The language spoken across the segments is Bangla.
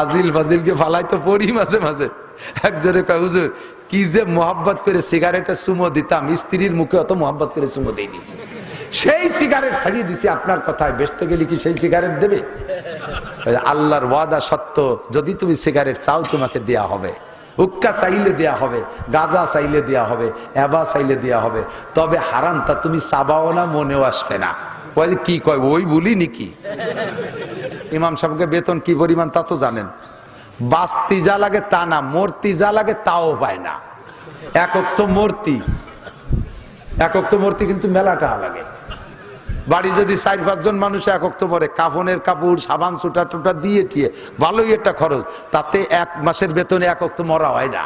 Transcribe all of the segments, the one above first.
আজিল ফাজিলকে ফালাই তো পড়ি মাঝে মাঝে। একজনে কয়, হুজুর, কি যে মোহাব্বত করে সিগারেটের সুমো দিতাম, স্ত্রীর মুখে অত মোহাব্বত করে সুমো দেয়নি সেই সিগারেট ছাড়িয়ে দিছি, আপনার কথায় বেচতে গেলে কি সেই সিগারেট দেবে? আল্লাহর ওয়াদা সত্য, যদি তুমি সিগারেট চাও, তোমাকে দেয়া হবে। হুক্কা চাইলে দেয়া হবে, গাজা চাইলে দেয়া হবে, এবা চাইলে দেয়া হবে। তবে হারামটা তুমি চাবাও না, মনেও আসবে না। কয়, কি কয়, ওই বলি নাকি? ইমাম সাহেবকে বেতন কি পরিমাণ তা তো জানেন। বাস্তি যা লাগে তা না, মূর্তি যা লাগে তাও পায় না। একক তো মূর্তি একক তো মূর্তি কিন্তু মেলাটা লাগে। বাড়ি যদি চার পাঁচজন মানুষ একক তো মরে কাফনের কাপড়, সাবান চুটা টুটা দিয়ে টিয়ে, ভালোই একটা খরচ। তাতে এক মাসের বেতনে একক তো মরা হয় না।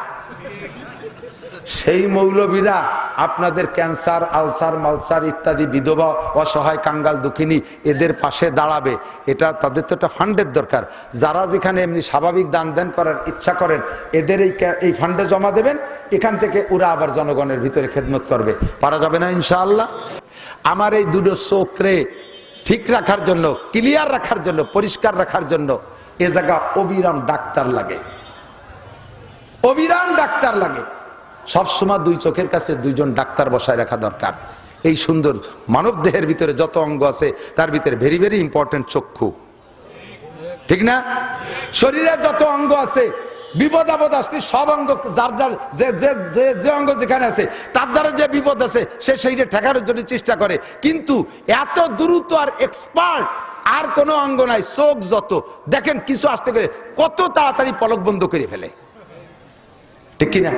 সেই মৌলবীরা আপনাদের ক্যান্সার, আলসার, মালসার ইত্যাদি বিধবা, অসহায়, কাঙ্গাল, দুঃখিনী এদের পাশে দাঁড়াবে। এটা তাদের তো একটা ফান্ডের দরকার। যারা যেখানে এমনি স্বাভাবিক দান দেন করার ইচ্ছা করেন, এদের এই এই ফান্ডে জমা দেবেন, এখান থেকে ওরা আবার জনগণের ভিতরে খেদমত করবে। পারা যাবে না, ইনশাআল্লাহ? আমার এই দুটো চোখরে ঠিক রাখার জন্য, ক্লিয়ার রাখার জন্য, পরিষ্কার রাখার জন্য এ জায়গা অবিরাম ডাক্তার লাগে। অবিরাম ডাক্তার লাগে। সবসময় দুই চোখের কাছে দুইজন ডাক্তার বসায় রাখা দরকার। এই সুন্দর মানব দেহের ভিতরে যত অঙ্গ আছে, তার ভিতরে ভেরি ভেরি ইম্পর্টেন্ট চক্ষু। ঠিক না? শরীরে যত অঙ্গ আছে, বিপদ আপদ আসলে সব অঙ্গ যার যার, যে যে যে যে অঙ্গ যেখানে আছে, তার দ্বারা যে বিপদ আছে, সে সেইটা ঠেকানোর জন্য চেষ্টা করে। কিন্তু এত দ্রুত আর এক্সপার্ট আর কোনো অঙ্গ নাই, চোখ যত। দেখেন, কিছু আসতে গেলে কত তাড়াতাড়ি পলক বন্ধ করে ফেলে। ঠিক কিনা?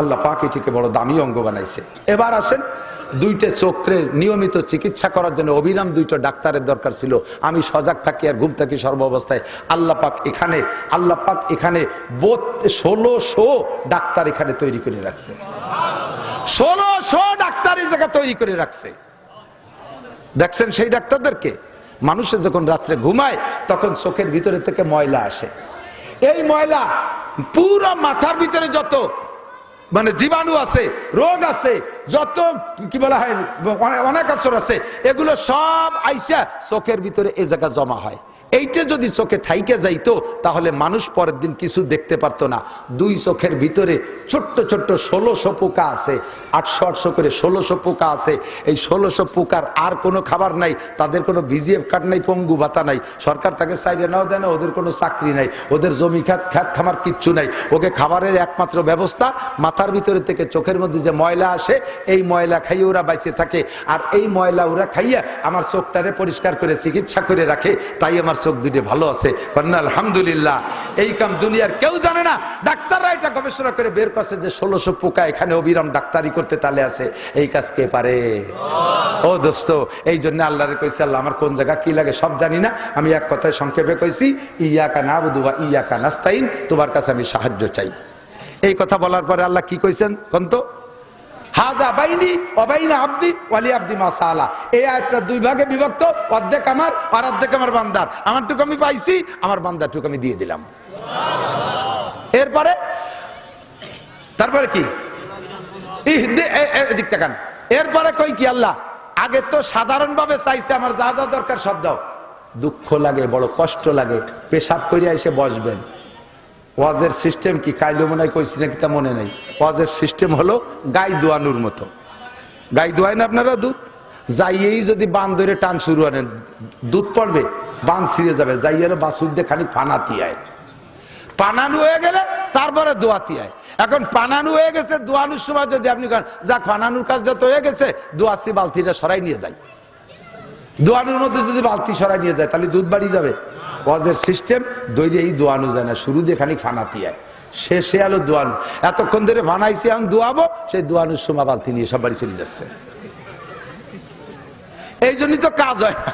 আল্লাহ পাক এটিকে বড় দামি অঙ্গ বানাইছে। এবার আসেন, দুইটা চোখরে নিয়মিত চিকিৎসা করার জন্য অবিরাম দুইটা ডাক্তারের দরকার ছিল। আমি সজাগ থাকি আর ঘুম থাকি সর্ব অবস্থায় আল্লাহ পাক এখানে, আল্লাহ পাক এখানে ষোলোশো ডাক্তার এখানে তৈরি করে রাখছে। ষোলোশো ডাক্তার এই জায়গা তৈরি করে রাখছে। দেখছেন সেই ডাক্তারদেরকে? মানুষের যখন রাত্রে ঘুমায়, তখন চোখের ভিতরে থেকে ময়লা আসে। এই ময়লা পুরো মাথার ভিতরে যত মানে জীবাণু আছে রোগ আছে যত কি বলা হয় অনেক- আসর আছে এগুলো সব আইসা চোখের ভিতরে এ জায়গা জমা হয় এইটা যদি চোখে থাইকে যাইতো, তাহলে মানুষ পরের দিন কিছু দেখতে পারতো না। দুই চোখের ভিতরে ছোট্ট ছোট্ট ষোলোশো পোকা আছে, আটশো আটশো করে ষোলোশো পোকা আছে। এই ষোলোশো পোকার আর কোনো খাবার নাই, তাদের কোনো বিজিএফ কার্ড নাই, পঙ্গু ভাতা নাই। সরকার তাকে সাইডে নাও দেয় না ওদের কোনো চাকরি নাই, ওদের জমি খাত খাত খামার কিচ্ছু নাই। ওকে খাবারের একমাত্র ব্যবস্থা, মাথার ভিতরে থেকে চোখের মধ্যে যে ময়লা আসে, এই ময়লা খাইয়ে ওরা বাইচে থাকে। আর এই ময়লা ওরা খাইয়া আমার চোখটারে পরিষ্কার করে, চিকিৎসা করে রাখে, তাই আমার চোখ দুটো ভালো আছে। কন্যা আলহামদুলিল্লাহ। এই কাম দুনিয়ার কেউ জানে না। ডাক্তাররা এটা গবেষণা করে বের করছে যে ষোলোশো পোকা এখানে অবিরাম ডাক্তারি করতে তালে আছে। এই কাজ কে পারে? ও দোস্ত, এই জন্য আল্লাহরে কইছে, আল্লাহ, আমার কোন জায়গা কি লাগে সব জানি না। আমি এক কথায় সংক্ষেপে কইছি, ইয়াকা না বুধুয়া ইয়াকা নাস্তাইন তোমার কাছে আমি সাহায্য চাই। এই কথা বলার পরে আল্লাহ কি কইছেন? কোন তো? হাজা বাইনি অবাইনা আব্দি ওয়ালি আব্দি মাসালা এই আয়াতটা দুই ভাগে বিভক্ত, অর্ধেক আমার আর অর্ধেক আমার বান্দার। আমার টুকু আমি পাইছি, আমার বান্দার টুকু আমি দিয়ে দিলাম। এরপরে, তারপরে কি? এদিক তাকান। এরপরে কই কি আল্লাহ? আগে তো সাধারণভাবে চাইছে আমার যা যা দরকার সব দাও। দুঃখ লাগে, বড় কষ্ট লাগে, পেশাব করিয়া এসে বসবেন। ওয়াজের সিস্টেম কি? কাইলো মনে হয় কইছি নাকি তা মনে নেই। ওয়াজের সিস্টেম হলো গাই দোয়ানোর মতো। গাই দোয়াই না আপনারা দুধ? যাইয়েই যদি বান ধরে টান শুরু আনেন দুধ পড়বে, বান ছিঁড়ে যাবে। যাইয়ের বাসুর দিয়ে খালি ফানাতি আয় পানানু হয়ে গেলে তারপরে দোয়াতি আয় এখন পানানু হয়ে গেছে, দোয়ানোর সময় যদি আপনি করেন, যাক পানানুর কাজটা তো হয়ে গেছে দোয়াশি বালতিটা সরাই নিয়ে যায়। দোয়ানোর মধ্যে যদি বালতি সরাই নিয়ে যায়, তাহলে দুধ বাড়ি যাবে। ওয়াজের সিস্টেম দৈরে এই দোয়ানো যায় না শুরু দিয়ে খানিক ফানাতি আয়। শেষে আলো দোয়ানো এতক্ষণ ধরে বানাইছি আমি দোয়াবো। সেই দোয়ানোর সময় বালতি নিয়ে সব বাড়ি চলে যাচ্ছে। এই জন্যই তো কাজ হয়। না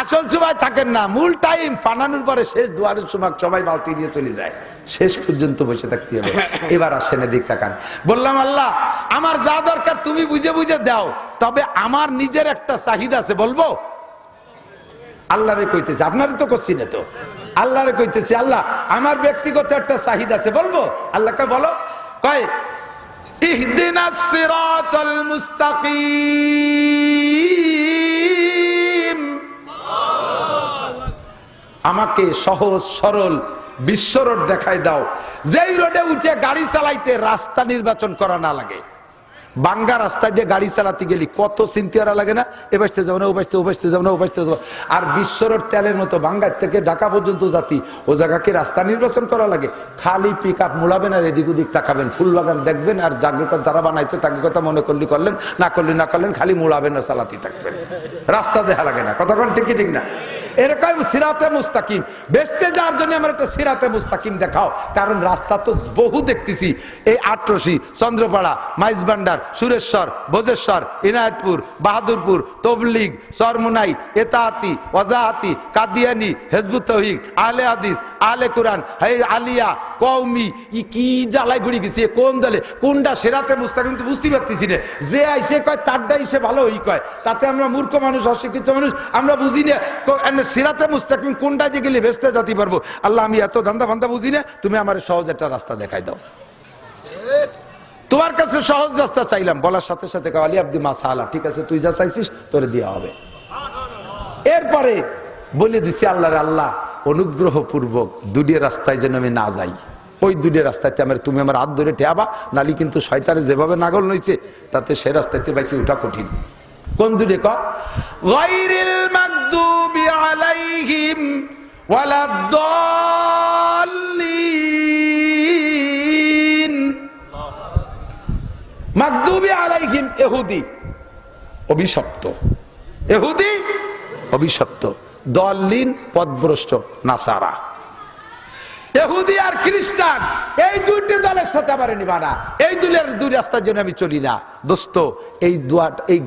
আসল সময় থাকেন না। মূল টাইম ফানানোর পরে শেষ দুয়ারের সময় সবাই বালতি নিয়ে চলে যায়। শেষ পর্যন্ত বসে থাকতে হবে। এবার আসেন, এদিক তাকান। বললাম, আল্লাহ, আমার যা দরকার তুমি বুঝে বুঝে দাও। তবে আমার নিজের একটা চাহিদা আছে, বলব? আল্লাহরে কইতেছে, আপনারে তো করছি না তো। আল্লাহরে কইতেছি, আল্লাহ, আমার ব্যক্তিগত একটা চাহিদা আছে, বলব? আল্লাহকে বলো। কয় আমাকে সহজ, সরল বিশ্ব রোড দেখাই দাও। যেই রোডে উঠে গাড়ি চালাইতে রাস্তা নির্বাচন করা না লাগে। বাঙ্গা রাস্তায় দিয়ে গাড়ি চালাতে গেলি, কত চিন্তারা লাগে না? এ বাসতে যাব না, ও বাসতে ও বাসতে যাব না, ও বাসতে যাব আর বিশ্ব রোড তেলের মতো বাঙ্গার থেকে ঢাকা পর্যন্ত জাতি ও জায়গাকে রাস্তা নির্বাচন করা লাগে। খালি পিক আপ মোড়াবেন আর এদিক ওদিক তাকাবেন। ফুল বাগান দেখবেন আর যাকে যারা বানাইছে তাকে কথা মনে করলি করলেন, না করলি না করলেন, খালি মোড়াবেন আর চালাতে থাকবেন। রাস্তা দেখা লাগে না। কতক্ষণ ঠিক কি ঠিক না? এরকম সিরাতে মুস্তাকিম। বেচতে যাওয়ার জন্য আমার একটা সিরাতে মুস্তাকিম দেখাও। কারণ রাস্তা তো বহু দেখতেছি। এই আটরশি, চন্দ্রপাড়া, মাইজবান্ডার সুরেশ্বর, ভোজেশ্বর, ইনায়তপুর, বাহাদুরপুর, তবলিগ, সরমুনাই, এতাহাতি, ওয়াজাহাতি, কাদিয়ানি, হেজবুত তহিক আলে হাদিস আলে কোরআন হে আলিয়া কৌমি ই কি জ্বালাই ঘুরি গেছি কোন দলে কোনটা সেরাতে মুস্তাকিম কিন্তু বুঝতে পারতেছি না। যে আইসে কয় তারটা এসে ভালো ওই কয়। তাতে আমরা মূর্খ মানুষ, অশিক্ষিত মানুষ, আমরা বুঝি না সিরাতে মুস্তাকিম কোনটা যে গেলে বেসতে যাতে পারব। আল্লাহ, আমি এত ধান্দা ফান্দা বুঝি না, তুমি আমার সহজ একটা রাস্তা দেখাই দাও। তোমার কাছে সহজ রাস্তা চাইলাম, বলার সাথে সাথে আলী আব্দি মা সালা, ঠিক আছে, তুই যা চাইছিস, তোরে দেওয়া হবে। এরপরে বলে দিছি আল্লাহরে, আল্লাহ অনুগ্রহ পূর্বক দুটি রাস্তায় যেন আমি না যাই। ওই দুটি রাস্তাতে আমার, তুমি আমার হাত ধরে ঠেয়াবা, নালি কিন্তু শয়তানে যেভাবে নাগল নইছে তাতে সে রাস্তাতে পাইছি ওটা কঠিন। কোন দুটি ক? গায়রিল মাগদুবি আলাইহিম ওয়ালাদ-দাল্লিন। আলাইহিম ইহুদি অভিশপ্ত। এহুদি, অভিশপ্ত। পদভ্রষ্ট, নাসারা। এহুদি আর খ্রিস্টান, এই দুইটি দলের সাথে এই দুই রাস্তার জন্য আমি চলি না। দোস্ত, এই দুয়াট, এই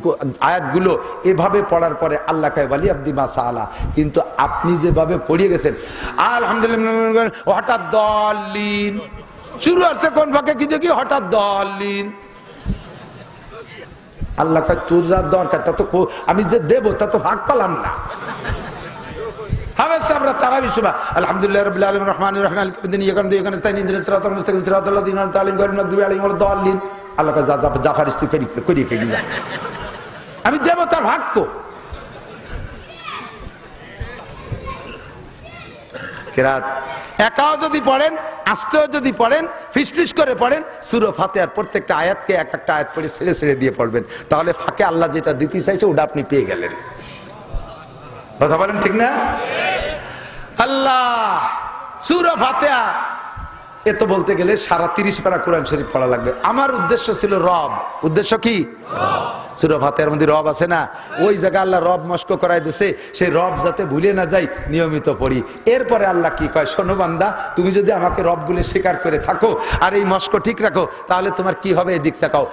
আয়াতগুলো এভাবে পড়ার পরে আল্লাহ কায় বলি আব্দি মাসা আলা কিন্তু আপনি যেভাবে পড়িয়ে গেছেন, আলহামদুলিল্লাহ, হঠাৎ দলিন শুরু আছে কোন ভাগে কি? দেখি হঠাৎ দলিন আল্লাহ কয়, তোর যা দরকার, তা তো আমি যে দেবো, তা তো ভাগ পালাম না। আমি আমরা ইয়াকান দুই ইয়াকান ইসতাইন ইহদিনাস সিরাতাল মুস্তাকিম সিরাতাল লাযিনা আন'আমতা আলাইহিম গায়রিল মাগদুবি আলাইহিম ওয়ালাদ-দাল্লিন আল্লাহ কয় যা যা যা ফারিস তুই করি করি করি যা আমি দেব তার ভাগ্য কেরাত। একাও যদি পড়েন, আস্তেও যদি পড়েন, ফিসফিস করে পড়েন, সুরো ফাতেহার প্রত্যেকটা আয়াতকে এক একটা আয়াত পড়ে ছেড়ে ছেড়ে দিয়ে পড়বেন। তাহলে ফাঁকে আল্লাহ যেটা দিতে চাইছে, ওটা আপনি পেয়ে গেলেন। কথা বলেন ঠিক না? আল্লাহ, সুরো ফাতেহা। এ তো বলতে গেলে সারা তিরিশ পারা কোরআন শরীফ পড়া লাগবে। আমার উদ্দেশ্য ছিল রব। উদ্দেশ্য কি? সুরো ফাতেহার মধ্যে রব আছে না? ওই জায়গা আল্লাহ রব মস্ক করাই দিছে, সেই রব যাতে ভুলে না যাই নিয়মিত পড়ি। এরপরে আল্লাহ কি কয়, শোনো বান্দা, তুমি যদি আমাকে রব বলে স্বীকার করে থাকো আর এই মস্ক ঠিক রাখো, তাহলে তোমার কি হবে এদিক তাকাও।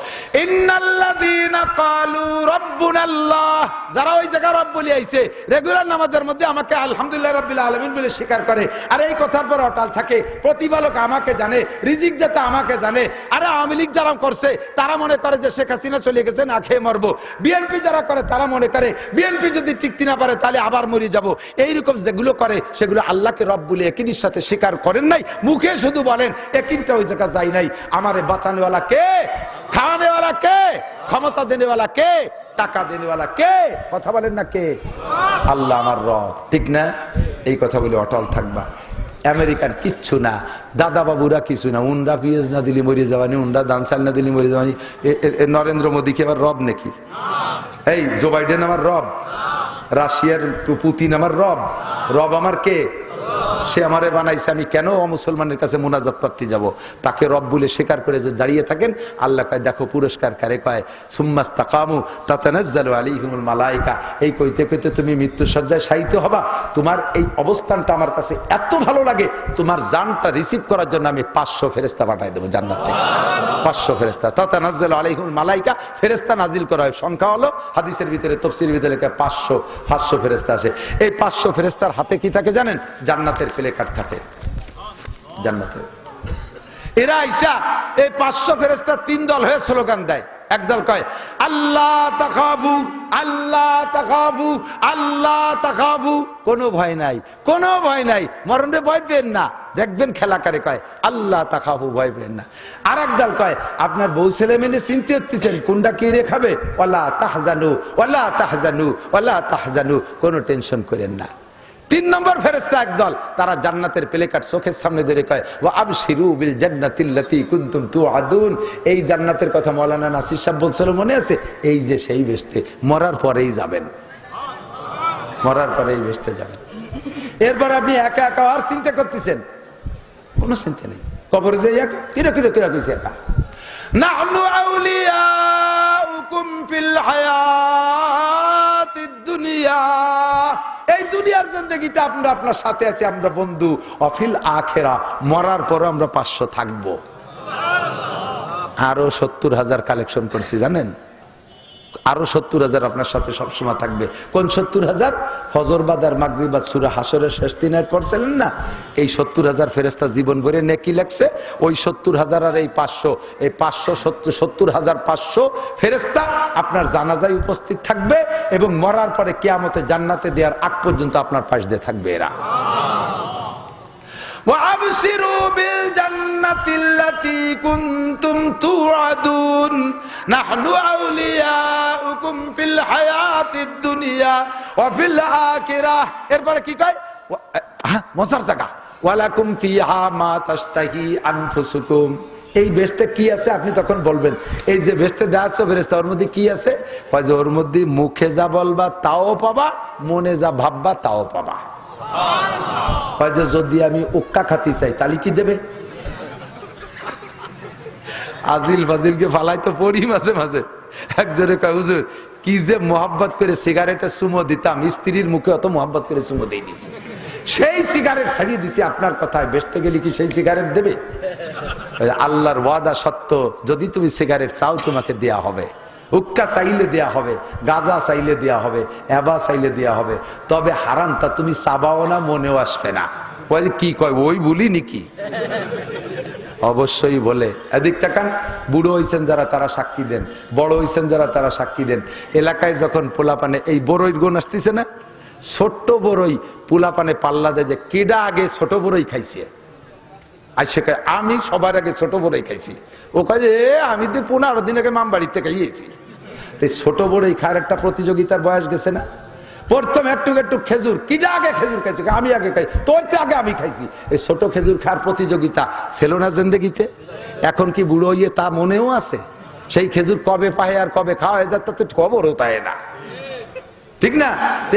রাব্বুনাল্লাহ, যারা ওই জায়গা রব বলে আইছে, রেগুলার নামাজের মধ্যে আমাকে আলহামদুলিল্লাহ রাব্বিল আলামিন বলে স্বীকার করে। আর এই কথার পর অটাল থাকে, প্রতিপালক আমাকে জানে, রিজিক যাতে আমাকে জানে। আরে আওয়ামী লীগ যারা করছে, তারা মনে করে যে শেখ হাসিনা চলে গেছে, না খেয়ে মরবো বিএনপি যারা করে, তারা মনে করে, বিএনপি যদি টিকতে না পারে, তাহলে আবার মরে যাব। এইরকম যেগুলো করে, সেগুলো আল্লাহকে রব বলে একিনির সাথে স্বীকার করেন নাই। মুখে শুধু বলেন, একিনটা ওই জায়গা যায় নাই। আমারে বাঁচানোওয়ালা কে? খাওয়ানেওয়ালা কে? ক্ষমতা দেনেওয়ালা কে? টাকা দেনেওয়ালা কে? কথা বলেন না কে? আল্লাহ আমার রব। ঠিক না? এই কথা বলে অটল থাকবা। আমেরিকান কিচ্ছু না দাদা বাবুরা কিছু না উন্ডা পিএস না দিলি মরে যাওয়ানি, উনরা দানসাল না দিলি মরে যাওয়ানি। নরেন্দ্র মোদীকে আবার রব নাকি? এই, জো বাইডেন আমার রব, রাশিয়ার পুতিন আমার রব রব আমার কে? সে আমারে বানাইছে, আমি কেন মুসলমানের কাছে মোনাজাত পাত্তি যাব? তাকে রব বলে স্বীকার করে যদি দাঁড়িয়ে থাকেন, আল্লাহ কয়, দেখো, পুরস্কার কারে কয়? সুম্মাস তাকামু তাতানাজ্জালু আলাইহিমুল মালাইকা। এই কইতে কইতে তুমি মৃত্যু সজ্জায় শায়িত হবা। তোমার এই অবস্থানটা আমার কাছে এত ভালো লাগে, তোমার জানটা রিসিভ করার জন্য আমি পাঁচশো ফেরেস্তা পাঠাই দেবো জান্নাত থেকে। পাঁচশো ফেরেস্তা তাতানাজ্জালু আলাইহিমুল মালাইকা ফেরেস্তা নাজিল করা হয়। সংখ্যা হলো, হাদিসের ভিতরে তফসির ভিতরে পাঁচশো পাঁচশো ফেরেস্তা আসে। এই পাঁচশো ফেরেস্তার হাতে কি থাকে জানেন? জান্নাতের প্লে কার্ড থাকে? জান্নাতের এরা আইসা এই পাঁচশো ফেরেস্তা তিন দল হয়ে স্লোগান দেয়। একদল কয়, আল্লাহ তাকাবু আল্লাহ তাকাবু আল্লাহ তাকাবু কোনো ভয় নাই, কোনো ভয় নাই। মরণে ভয় পেন না। দেখবেন খেলা করে কয়, আল্লাহ তাকাবু ভয় পেন না। আর একদল কয়, আপনার বউ ছেলে মেনে চিনতে হচ্ছেন কোনটা কি রে খাবে? ওলা তাহজানু ওলা তাহজানু ওলা তাহজানু। কোনো টেনশন করেন না। তিন নম্বর ফেরেস্তা একদল, তারা জান্নাতের প্লেকার্ড চোখের সামনে ধরে কয় ও আবশিরু বিল জান্নাতিল্লাতি কুনতুম তুআদুন। এই জান্নাতের কথা মাওলানা নাসির সাহেব বলছিল, মনে আছে? এই যে সেই বেস্তে মরার পরেই যাবেন। মরার পরেই বেস্তে যাবেন। এরপর আপনি একা একা আর চিন্তা করতেছেন? কোনো চিন্তা নেই। কবরে যে একা, কিরা কিরা কিরা কইছে একা? নাহনু আউলিয়াউকুম ফিল হায়াতিদ দুনিয়া। দুনিয়ার জিন্দগিতে আমরা আপনার সাথে আছি, আমরা বন্ধু। অফিল আখেরা, মরার পরও আমরা পাঁচশো থাকব। আরও সত্তর হাজার কালেকশন করছি, জানেন? আরও সত্তর হাজার আপনার সাথে সবসময় থাকবে। কোন সত্তর হাজার? ফজরবাদ আর মাগরিবাদ সুরা হাসরের শেষ দিন আয়াত পড়ছিলেন না? এই সত্তর হাজার ফেরেস্তা জীবন ভরে নেকি লাগছে ওই সত্তর হাজার আর এই পাঁচশো এই পাঁচশো সত্তর সত্তর হাজার পাঁচশো ফেরেস্তা আপনার জানাজায় উপস্থিত থাকবে এবং মরার পরে কেয়ামতে জান্নাতে দেওয়ার আগ পর্যন্ত আপনার পাশ দিয়ে থাকবে এরা। وابشروا بالجنة التي كنتم توعدون نحن أولياؤكم في الحياة الدنيا وفي الآخرة এরপরে কি কয় ওয়া- হ্যাঁ, মজার জায়গা ওয়ালাকুম ফিহা মা তাশতাহি আনফুসুকুম এই বেস্তে কি আছে আপনি তখন বলবেন এই যে বেস্তে দেওয়া আছে বেরেস্তা ওর মধ্যে কি আছে কয় যে ওর মধ্যে মুখে যা বলবা তাও পাবা মনে যা ভাববা তাও পাবা যে যদি আমি উক্কা খাতি চাই তাহলে কি দেবে? আজিল ফাজিলকে ফালাই তো পড়ি মাঝে মাঝে। একজনে কয়, হুজুর, কি যে মোহাব্বত করে সিগারেটে সুমো দিতাম, স্ত্রীর মুখে অত মোহাব্বত করে সুমো দিইনি। সেই সিগারেট ছাড়িয়ে দিছি, আপনার কথায় বেচতে গেলে কি সেই সিগারেট দেবে? আল্লাহর ওয়াদা সত্য যদি তুমি সিগারেট চাও, তোমাকে দেয়া হবে। হুক্কা চাইলে দেয়া হবে গাজা চাইলে দেয়া হবে এবা চাইলে দেয়া হবে। তবে হারামটা তুমি চাবাও না মনেও আসবে না। কি কয় ওই বলি নাকি? অবশ্যই বলে। এদিক তাকান বুড়ো হইছেন যারা তারা সাক্ষী দেন বড় হইছেন যারা তারা সাক্ষী দেন। এলাকায় যখন পোলাপানে এই বড়ই গুণ আসতেছে না? ছোট্ট বড়ই পোলাপানে পাল্লা দেয় যে কেডা আগে ছোট বড়ই খাইছে? আর সে আমি সবার আগে ছোট বড়ই খাইছি। ও "এ, আমি তো পনেরো দিন আগে মাম বাড়িতে খাইয়েছি। তো এই বড় এই খাওয়ার একটা প্রতিযোগিতার বয়স গেছে না? প্রথম একটু একটু খেজুর। কিটা আগে খেজুর খাইছি? আমি আগে খাই। তোর চেয়ে আগে আমি খাইছি। এই ছোট খেজুর খাওয়ার প্রতিযোগিতা ছিল না জিন্দগিতে? এখন কি বুড়ো ইয়ে তা মনেও আছে? সেই খেজুর কবে পায় আর কবে খাওয়া হয়ে যায় তা তো খবরও তাই না। ঠিক না?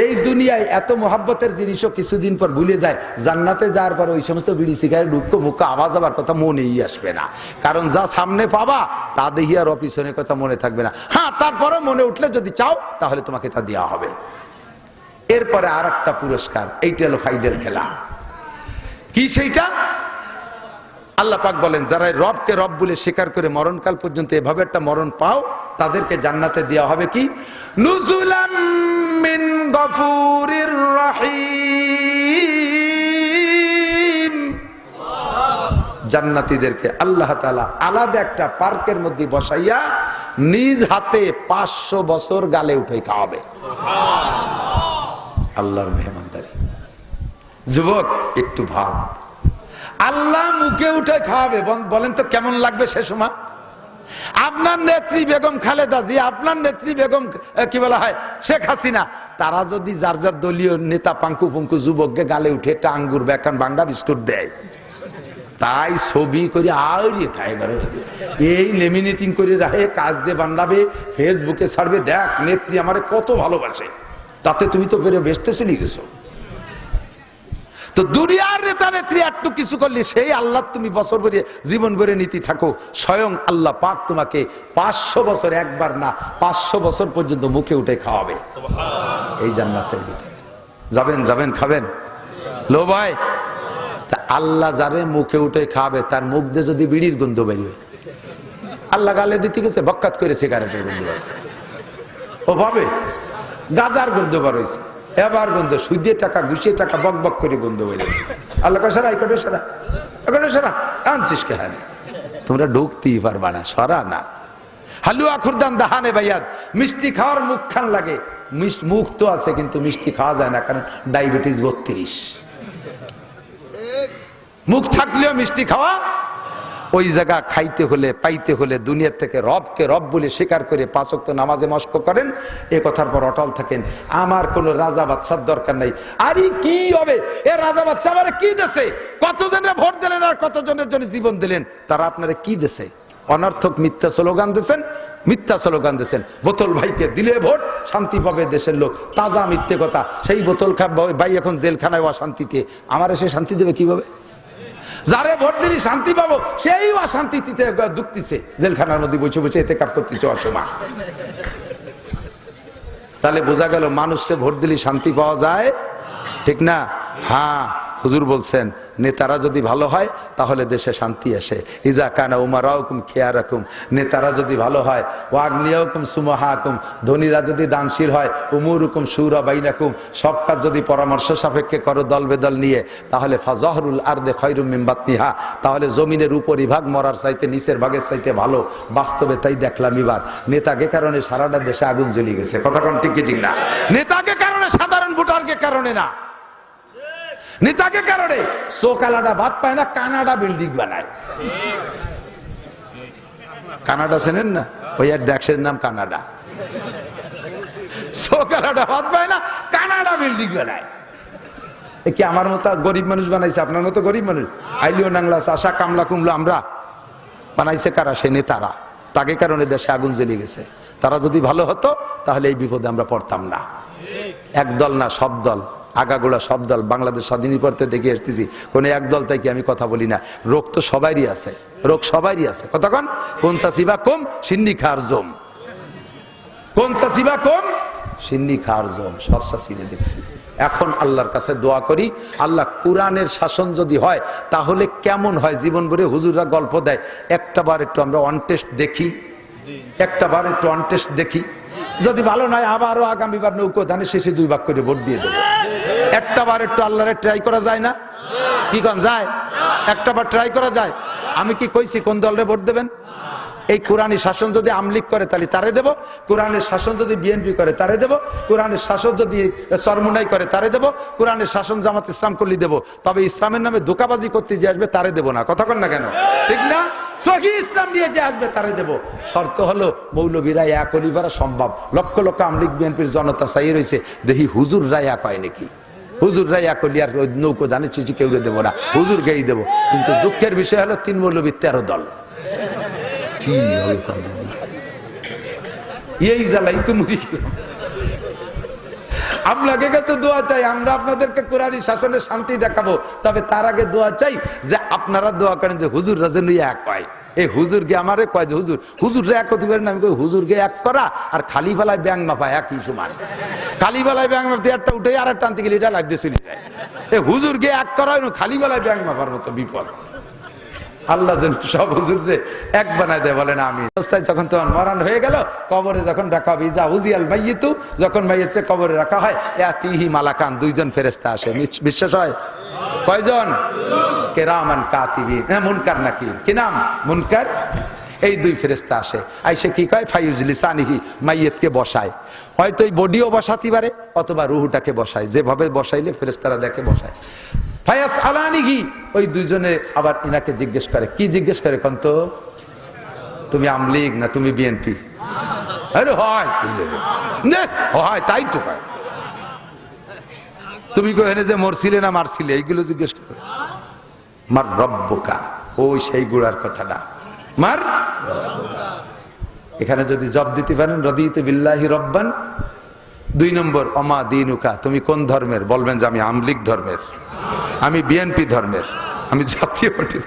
এই দুনিয়ায় এত মহাব্বতের জিনিসও কিছুদিন পর ভুলে যায়। জান্নাতে যাওয়ার পর ওই সমস্ত বিড়ি সিগারেট ঢুক্ক মুখ আওয়াজ আবার কথা মনেই আসবে না। কারণ যা সামনে পাবা, তা দেখি আর অপিছনের কথা মনে থাকবে না। হ্যাঁ তারপরে মনে উঠলে যদি চাও, তাহলে তোমাকে তা দেওয়া হবে। এরপরে আর একটা পুরস্কার, এইটা হলো ফাইনাল খেলা। কি সেইটা? আল্লাহ পাক বলেন, যারা রবকে রব বলে স্বীকার করে মরণকাল পর্যন্ত এভাবে একটা মরণ পাও, তাদেরকে জান্নাতে দেওয়া হবে কি? নুজুলাম গফুরির রহিম। জান্নাতীদেরকে আল্লাহ তাআলা আলাদা একটা পার্কের মধ্যে বসাইয়া নিজ হাতে পাঁচশো বছর গালে উঠে খাওয়াবে। আল্লাহর মেহমানদারি। যুবক একটু ভাব। আল্লাহ মুখে উঠে খাওয়াবে। বল- বলেন তো কেমন লাগবে সে সময়? আপনার নেত্রী বেগম খালেদা জি আপনার নেত্রী বেগম কি বলা হয়, শেখ হাসিনা, তারা যদি যার যার দলীয় নেতা, পাঙ্কু পঙ্কু যুবককে গালে উঠে একটা আঙ্গুর বেকান বাংলা বিস্কুট দেয়, তাই ছবি করে থাকে এই লেমিনেটিং করে রাখে, কাজ দিয়ে বান্ধাবে ফেসবুকে ছাড়বে, দেখ, নেত্রী আমার কত ভালোবাসে, তাতে তুমি তো ফেরে বেসতে চলে গেছো। তো দুনিয়ার নেতা নেত্রী একটু কিছু করলে সেই আল্লাহ তুমি বছর ভরে জীবন ভরে নীতি থাকো। স্বয়ং আল্লাহ পাক তোমাকে পাঁচশো বছর একবার না পাঁচশো বছর পর্যন্ত মুখে উঠে খাওয়াবে। এই জান্নাতের ভিতরে। যাবেন যাবেন খাবেন। লো ভাই তা আল্লাহ যারে মুখে উঠে খাবে তার মুখ দিয়ে যদি বিড়ির গন্ধ বেরিয়ে আল্লাহ গালে দিতে গেছে বক্কাত করে সিগারেটের গন্ধ। ও ভাবে গাজার গন্ধ বার হয়েছে। এবার গন্ধ সুদে টাকা ঘুষিয়ে টাকা, বক বক করে গন্ধ বেরিয়েছে আল্লাহ কয়, সারা সারা সারা, আনছিস কে তোমরা ঢুকতেই পারবা না, সরা না। হালুয়া খুরদান দাহানে ভাইয়ার মিষ্টি খাওয়ার মুখ খান লাগে মুখ তো আছে, কিন্তু মিষ্টি খাওয়া যায় না, কারণ ডায়াবেটিস বত্রিশ। মুখ থাকলেও মিষ্টি খাওয়া ওই জায়গা খাইতে হলে, পাইতে হলে দুনিয়ার থেকে রবকে রব বলে স্বীকার করে পাঁচক্ত নামাজে মস্ক করেন। এ কথার পর অটল থাকেন। আমার কোনো রাজা বাচ্চার দরকার নাই। আরে কি হবে? এ রাজা বাচ্চা আমার কি দেশে কতজনের ভোট দিলেন আর কতজনের জন্য জীবন দিলেন? তারা আপনারা কি দেশে অনর্থক মিথ্যা স্লোগান দিয়েছেন, মিথ্যা স্লোগান দিয়েছেন। বোতল ভাইকে দিলে ভোট, শান্তি পাবে দেশের লোক। তাজা মিথ্যে কথা। সেই বোতল ভাই এখন জেলখানায় অশান্তিতে। আমার এসে শান্তি দেবে কীভাবে? যারে ভোট দিলি শান্তি পাবো, সেই অশান্তিতে দুঃখতিছে। জেলখানার মধ্যে বসে বসে এতে কাপ করতেছে অসময় তাহলে বোঝা গেল মানুষকে ভোট দিলে শান্তি পাওয়া যায়? ঠিক না? হ্যাঁ। হুজুর বলছেন, নেতারা যদি ভালো হয়, তাহলে দেশে শান্তি আসে। ইজা কানা উমারা হুকুম খেয়া রাখুম নেতারা যদি ভালো হয় ওয়াগনিয়া হুকুম সুমাহা হুকুম ধনীরা যদি দানশীল হয় উমুর হুকুম সুরা বাইনাকুম। সব কাজ যদি পরামর্শ সাপেক্ষে করো দল বেদল নিয়ে, তাহলে ফাজহরুল দে খৈরুম মিমবাতনিহা তাহলে জমিনের উপরিভাগ মরার চাইতে নিচের ভাগের চাইতে ভালো। বাস্তবে তাই দেখলাম এবার। নেতাকে কারণে সারাটা দেশে আগুন জ্বলে গেছে। কথা কোন ঠিক না। নেতাকে কারণে সাধারণ ভোটারকে কারণে না। নেতাকে কারণে সোকালাটা ভাত পায় না, কানাডা বিল্ডিং বানায়। কানাডা চেনেন না? ওই এক দেশের নাম কানাডা। পায় না, কানাডা বিল্ডিং বানায়। কি আমার মতো গরিব মানুষ বানাইছে? আপনার মতো গরিব মানুষ? আইলিও নাংলা কামলা, কুমলা, আমরা। বানাইছে কারা? সে নেতারা। তাকে কারণে দেশে আগুন জ্বলে গেছে। তারা যদি ভালো হতো, তাহলে এই বিপদে আমরা পড়তাম না। এক দল না, সব দল। আগাগোড়া সব দল, বাংলাদেশ স্বাধীনী পড়তে দেখে এসতেছি কোনো এক দল থেকে আমি কথা বলি না। রোগ তো সবারই আছে, রোগ সবারই আছে। কতক্ষণ? কোন সাসিবা কম? সিন্নি খার জম। কোন সাসিবা কম? সিন্নি খার জম, সব সাসিনে দেখছি। এখন আল্লাহর কাছে দোয়া করি, আল্লাহ কোরআনের শাসন যদি হয়, তাহলে কেমন হয়? জীবন ভরে হুজুররা গল্প দেয়, একটা বার একটু আমরা অন টেস্ট দেখি, একটা বার একটু অন টেস্ট দেখি। যদি ভালো নয়, আবারও আগামীবার নৌকো ধানের শেষে দুই ভাগ করে ভোট দিয়ে দেবো। একটা বার একটু আল্লাহরে ট্রাই করা যায় না? কি কন, যায়? একটা বার ট্রাই করা যায়? আমি কি কইছি, কোন দলরে ভোট দেবেন? এই কোরআনের শাসন যদি আমলিক করে, তাহলে তারে দেব। কোরআনের শাসন যদি বিএনপি করে, তারে দেব। কোরআনের শাসন যদি সরমুনাই করে, তারে দেব। কোরআনের শাসন জামাত ইসলাম করলি দেব। তবে ইসলামের নামে ধোকাবাজি করতে যে আসবে, তারে দেব না। কথা কন না কেন? ঠিক না? সহি ইসলাম নিয়ে যে আসবে, তারে দেব। শর্ত হলো, মৌলবীরা এক অলিবারা সম্ভব। লক্ষ লক্ষ আমলিক বিএনপির জনতা চাই রয়েছে দেখি হুজুররা এক হয় নাকি? হলি আর ওই নৌকো দানে চিঠি কেউ দেবো না। হুজুর গেই দেবো। কিন্তু দুঃখের বিষয় হলো তিন মৌলবীর তেরো দল। এই জ্বালাই তো মুড়ি আপনাকে কাছে দোয়া চাই, আমরা আপনাদেরকে কোরআনী শাসনের শান্তি দেখাবো। তবে তার আগে দোয়া চাই যে আপনারা দোয়া করেন যে হুজুর রাজেন এক কয়। এই হুজুর গে আমারে কয় যে, হুজুর হুজুর এক করতে পারেন আমি কই, হুজুর গে এক করা আর খালি বেলায় ব্যাং মাপা একই সমান। খালি বেলায় ব্যাং মাপতে একটা উঠে আর একটা আনতে গেলে এটা লাগতে চলে যায়। এ হুজুর গে এক করা খালি বেলায় ব্যাং মাপার মতো বিপদ। আল্লাহ সব হুজুর যে এক বানায় দেয়, বলেন আমি অবস্থায় যখন তোমার মরান হয়ে গেল, কবরে যখন রাখা হবে, ইজা হুজিয়াল মাইয়িতু যখন মাইয়িতকে কবরে রাখা হয় এ তিহি মালাকান দুইজন ফেরেস্তা আসে। বিশ্বাস হয়? কয়জন? কেরামান কাতিবিন। হ্যাঁ মুনকার নাকি কি নাম? মুনকার? এই দুই ফেরেস্তা আসে। আইসে কি কয়? ফাইউজলি সানিহি মাইয়েতকে বসায়। হয়তো এই বডিও বসাতে পারে, অথবা রুহুটাকে বসায়। যেভাবে বসাইলে ফেরেস্তারা দেখে বসায়। ফায়াস আলানিহি, ওই দুইজনে আবার ইনাকে জিজ্ঞেস করে, কি জিজ্ঞেস করে কন্ত? তুমি আমলিগ না তুমি বিএনপি? হয়, তাই তো হয়। তুমি কোহেনে যে মরছিলে না মারছিলে? এইগুলো জিজ্ঞেস করে। মার রব্বকা। ওই সেই গুড়ার কথাটা মার এখানে যদি জব দিতে পারেন, রদিতে বিল্লাহি রব্বান। দুই নম্বর, অমা দিনুকা। তুমি কোন ধর্মের? বলবেন যে আমি আমলিক ধর্মের। আমি বিএনপি ধর্মের। আমি জাতীয় পার্টি।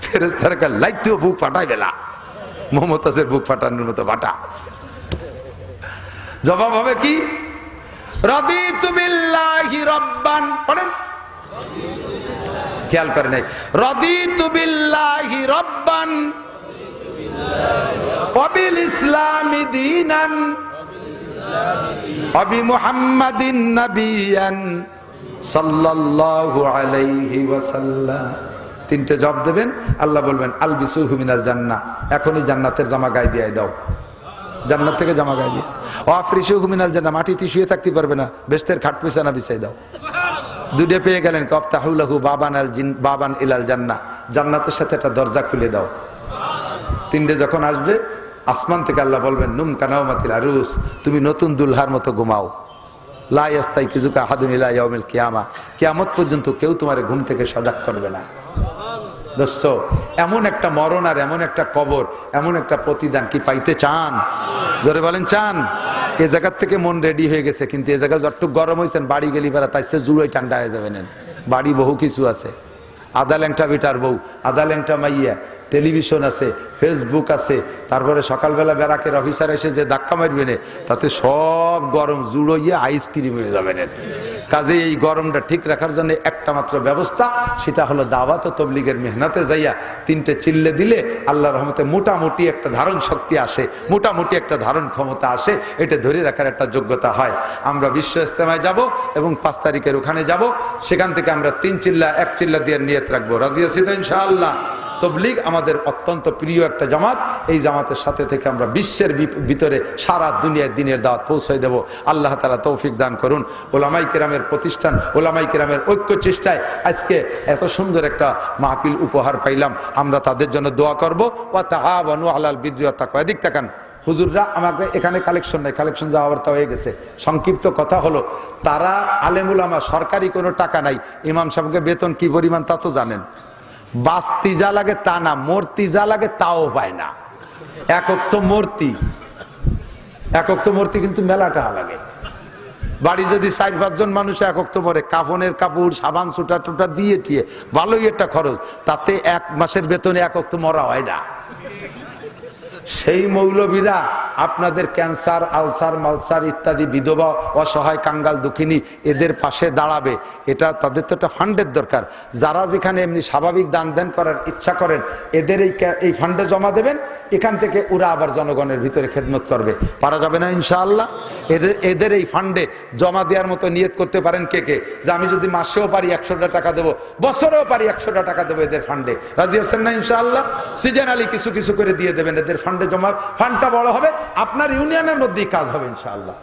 ফেরেস্তার লাইতেও বুক ফাটাই বেলা। মমতাজের বুক ফাটানোর মতো ফাটা জবাব হবে কি? রদিতু বিল্লাহি রব্বান। পড়েন? খেয়াল করে নাই। রদিতু বিল্লাহি রব্বান। অবিল ইসলামি দিনান। অবি মুহাম্মাদিন নাবিয়ান। সাল্লাল্লাহু আলাইহি ওয়াসাল্লাম। তিনটে জব দেবেন। আল্লাহ বলবেন আল বিসুহু মিনাল জান্নাহ। এখনই জান্নাতের জামা গায়ে দিয়ে দাও। জান্নাত থেকে জামা গায়ে দিয়ে। ও আফরিসুহু মিনাল জান্নাহ, মাটিতে শুয়ে থাকতে পারবে না। বেস্তের খাট বিছানা বিছাই দাও। দুইটা পেয়ে গেলেন কফতা কফতাহুলাহু বাবান আল জিন বাবান ইলাল জান্না জান্নাতের সাথে একটা দরজা খুলে দাও। তিনটে যখন আসবে, আসমান থেকে আল্লাহ বলবেন, নুম কানাও মাতিল আরুস, তুমি নতুন দুলহার মতো ঘুমাও। লাইস্তাই কিছুকা হাদুন ইলা ইয়াউমিল কিয়ামা। কিয়ামত পর্যন্ত কেউ তোমার ঘুম থেকে সজাগ করবে না। দোস্ত এমন একটা মরণ আর এমন একটা কবর, এমন একটা প্রতিদান কি পাইতে চান? জোরে বলেন, চান? এ জায়গার থেকে মন রেডি হয়ে গেছে, কিন্তু এ জায়গায় যতটুক গরম হয়েছেন বাড়ি গেলি বেড়া, তাই সে জুড়োই ঠান্ডা হয়ে যাবেন বাড়ি বহু কিছু আছে। আদা ল্যাংটা বিটার বউ আদা ল্যাংটা মাইয়া টেলিভিশন আছে, ফেসবুক আছে, তারপরে সকালবেলা ব্যারাকের অফিসার এসে যে ধাক্কা মারবে না, তাতে সব গরম জুড়োইয়ে আইসক্রিম হয়ে যাবে না। কাজে এই গরমটা ঠিক রাখার জন্য একটা মাত্র ব্যবস্থা, সেটা হলো দাওয়াত ও তবলিগের মেহনতে যাইয়া তিনটে চিল্লে দিলে আল্লাহ রহমতে মোটামুটি একটা ধারণ শক্তি আসে, মোটামুটি একটা ধারণ ক্ষমতা আসে, এটা ধরে রাখার একটা যোগ্যতা হয়। আমরা বিশ্ব ইস্তেমায় যাব এবং পাঁচ তারিখের ওখানে যাব, সেখান থেকে আমরা তিন চিল্লা, এক চিল্লা দিয়ে নিয়ত রাখব। রাজিয়া সিদ্ধ ইনশাআল্লাহ? তবলিগ আমাদের অত্যন্ত প্রিয় একটা জামাত। এই জামাতের সাথে থেকে আমরা বিশ্বের ভিতরে সারা দুনিয়ায় দিনের দাওয়াত পৌঁছাই দেব। আল্লাহ তালা তৌফিক দান করুন। ওলামাই কেরামের প্রতিষ্ঠান, ওলামাই কেরামের ঐক্য চেষ্টায় আজকে এত সুন্দর একটা মাহফিল উপহার পাইলাম। আমরা তাদের জন্য দোয়া করব। ও তাহাবানু আলাল বিদ্রিয়তা কয়েক তাকান। হুজুররা আমাকে এখানে কালেকশন নেই। কালেকশন যাওয়ার তা হয়ে গেছে। সংক্ষিপ্ত কথা হলো, তারা আলেমুল আমার সরকারি কোনো টাকা নাই। ইমাম সাহেবকে বেতন কি পরিমাণ তা তো জানেন। বাস্তি যা লাগে তা না, মূর্তি যা লাগে তাও পায় না। একক তো মূর্তি একক তো মূর্তি কিন্তু মেলাটা লাগে। বাড়ি যদি চার পাঁচজন মানুষ একক তো মরে কাফনের কাপড়, সাবান সুটা টুটা দিয়ে টিয়ে, ভালোই একটা খরচ। তাতে এক মাসের বেতনে একক তো মরা হয় না। সেই মৌলবীরা আপনাদের ক্যান্সার, আলসার, মালসার ইত্যাদি বিধবা, অসহায়, কাঙ্গাল, দুঃখিনী এদের পাশে দাঁড়াবে। এটা তাদের তো একটা ফান্ডের দরকার। যারা যেখানে এমনি স্বাভাবিক দান দেন করার ইচ্ছা করেন, এদের এই এই ফান্ডে জমা দেবেন, এখান থেকে ওরা আবার জনগণের ভিতরে খেদমত করবে। পারা যাবে না ইনশাআল্লাহ? এদের এদের এই ফান্ডে জমা দেওয়ার মতো নিয়ত করতে পারেন কে কে? যে আমি যদি মাসেও পারি একশোটা টাকা দেবো, বছরেও পারি একশোটা টাকা দেবো এদের ফান্ডে। রাজি আছেন না ইনশাআল্লাহ? সিজন আলী কিছু কিছু করে দিয়ে দেবেন এদের ফান্ডে জমা ফান্ডটা বড় হবে। আপনার ইউনিয়নের মধ্যেই কাজ হবে ইনশাআল্লাহ।